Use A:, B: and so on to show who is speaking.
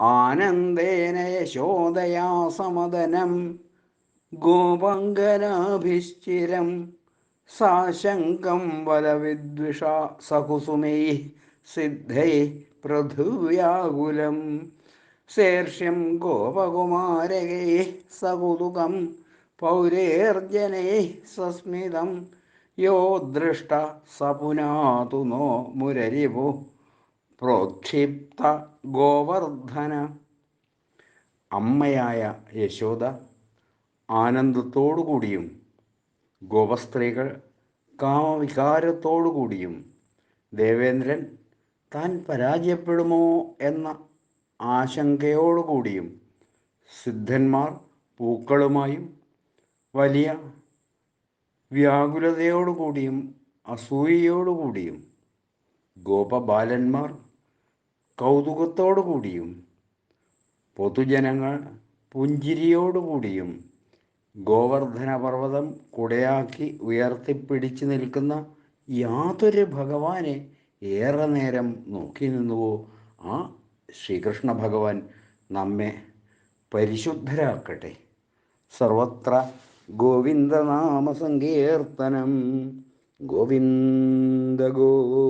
A: ആനന്ദേന യശോദയാ സമദനം ഗോപങ്കനാഭിശ്ചിരം സാശങ്കം വലവിദ്വിഷ സകുസുമൈ സിദ്ധൈ പൃഥുവ്യാകുലം ശേർഷ്യം ഗോപകുമാരകൈ സകുതുകം പൗരേർജനൈ സസ്മിതം. യോ ദൃഷ്ട സപുനാതു നോ മുരരിപു പ്രോക്ഷിപ്ത ഗോവർദ്ധന. അമ്മയായ യശോദ ആനന്ദത്തോടുകൂടിയും ഗോപസ്ത്രീകൾ കാമവികാരത്തോടുകൂടിയും ദേവേന്ദ്രൻ താൻ പരാജയപ്പെടുമോ എന്ന ആശങ്കയോടുകൂടിയും സിദ്ധന്മാർ പൂക്കളുമായും വലിയ വ്യാകുലതയോടുകൂടിയും അസൂയയോടുകൂടിയും ഗോപബാലന്മാർ കൗതുകത്തോടുകൂടിയും പൊതുജനങ്ങൾ പുഞ്ചിരിയോടുകൂടിയും ഗോവർദ്ധന പർവതം കുടയാക്കി ഉയർത്തിപ്പിടിച്ചു നിൽക്കുന്ന യാതൊരു ഭഗവാനെ ഏറെ നേരം നോക്കി നിന്നുവോ? ആ ശ്രീകൃഷ്ണ ഭഗവാൻ നമ്മെ പരിശുദ്ധരാക്കട്ടെ. സർവത്ര ഗോവിന്ദനാമസങ്കീർത്തനം. ഗോവിന്ദ ഗോവിന്ദ